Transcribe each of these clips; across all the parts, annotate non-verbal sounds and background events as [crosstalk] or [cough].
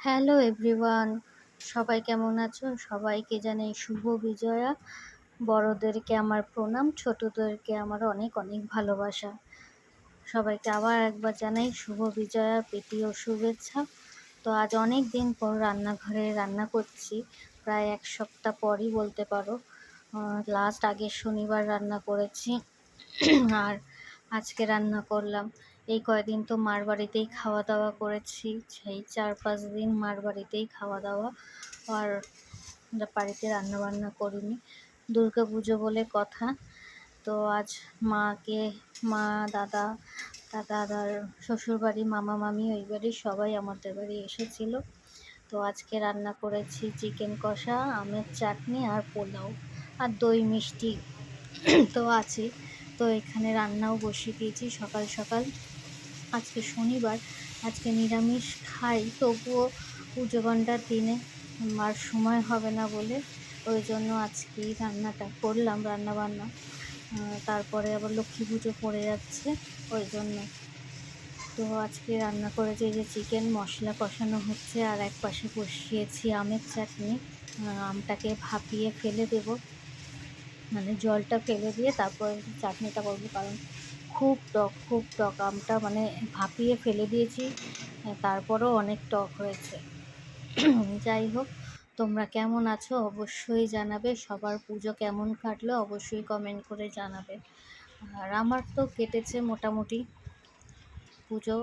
Hello everyone, সবাই কেমন আছো সবাইকে জানাই শুভ বিজয়া। বড়দেরকে আমার প্রণাম, ছোটদেরকে আমার অনেক অনেক ভালোবাসা। সবাইকে আবার একবার জানাই শুভ বিজয়া, প্রীতি ও শুভেচ্ছা। তো আজ অনেক দিন পর রান্নাঘরে রান্না করছি, প্রায় এক সপ্তাহ পরই বলতে পারো। লাস্ট আগের শনিবার রান্না করেছি। আর আজকে রান্না করলাম এই কয়দিন তো মার বাড়িতেই খাওয়া দাওয়া করেছি। সেই চার পাঁচ দিন মার বাড়িতেই খাওয়া দাওয়া আর বাড়িতে রান্না বান্না করিনি। দুর্গা পুজো বলে কথা। তো আজ মাকে, মা, দাদা দাদার শ্বশুরবাড়ি, মামা, মামি, ওই বাড়ি সবাই আমাদের বাড়ি এসেছিল। তো আজকে রান্না করেছি চিকেন কষা, আমের চাটনি আর পোলাও আর দই মিষ্টি। তো আছে। তো এখানে রান্নাও বসিয়ে দিয়েছি সকাল সকাল। আজকে শনিবার, আজকে নিরামিষ খাই, তবুও পুজো ঘণ্টার দিনে আর সময় হবে না বলে ওই জন্য আজকেই রান্নাটা করলাম রান্না বান্না তারপরে আবার লক্ষ্মী পুজো পড়ে যাচ্ছে ওই জন্য। তো আজকে রান্না করেছি যে চিকেন মশলা কষানো হচ্ছে আর এক পাশে বসিয়েছি আমের চাটনি আমটাকে ভাপিয়ে ফেলে দেব। মানে জলটা ফেলে দিয়ে তারপর চাটনিটা করব কারণ খুব টক খুব টক। আমটা মানে ভাপিয়ে ফেলে দিয়েছি তারপরেও অনেক টক হয়েছে। [clears throat] যাই হোক, তোমরা কেমন আছো অবশ্যই জানাবে। সবার পুজো কেমন কাটলো অবশ্যই কমেন্ট করে জানাবে। আর আমার তো কেটেছে মোটামুটি। পুজো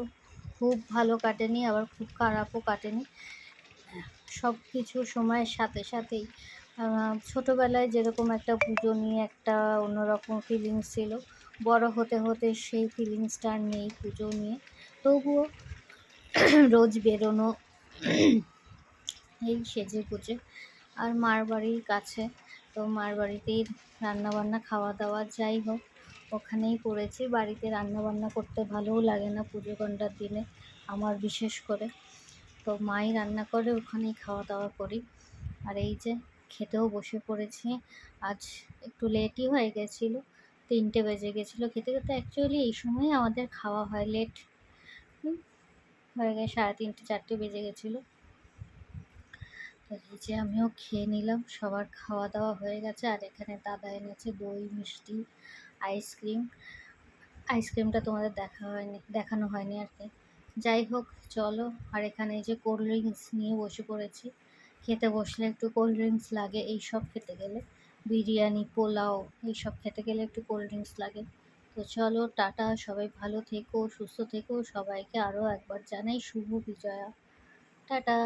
খুব ভালো কাটেনি, আবার খুব খারাপও কাটেনি। সব কিছু সময়ের সাথে সাথেই। ছোটোবেলায় যেরকম একটা পুজো নিয়ে একটা অন্যরকম ফিলিংস ছিল বড় হতে হতে সেই ফিলিংসটা নেই পুজো নিয়ে। তবুও রোজ বেরোনো, এই সেজে গুজে। আর মার বাড়ির কাছে, তো মার বাড়িতেই রান্নাবান্না খাওয়া দাওয়া যাই হোক, ওখানেই করেছি বাড়িতে রান্নাবান্না করতে ভালোও লাগে না পুজো ঘণ্টার দিনে, আমার বিশেষ করে। তো মাই রান্না করে, ওখানেই খাওয়া দাওয়া করি। আর এই যে, খেতেও বসে পড়েছি। আজ একটু লেটই হয়ে গেছিল। তিনটে বেজে গেছিল খেতে খেতে অ্যাকচুয়ালি এই সময় আমাদের খাওয়া হয় লেট হয়ে গেছে সাড়ে তিনটে, চারটে বেজে গেছিল। যে আমিও খেয়ে নিলাম, সবার খাওয়া দাওয়া হয়ে গেছে। আর এখানে দাদা এনেছে দই, মিষ্টি আইসক্রিম আইসক্রিমটা তোমাদের দেখা হয়নি, দেখানো হয়নি আর কি। যাই হোক, চলো। আর এখানে এই যে কোল্ড ড্রিঙ্কস নিয়ে বসে পড়েছি। খেতে বসলে একটু কোল্ড ড্রিঙ্কস লাগে, এই সব খেতে গেলে। বিরিয়ানি, পোলাও এইসব খেতে গেলে একটু কোল্ড ড্রিঙ্কস লাগে। তো চলো, টাটা, সবাই ভালো থেকো, সুস্থ থেকো। সবাইকে আরও একবার জানাই শুভ বিজয়া। টাটা।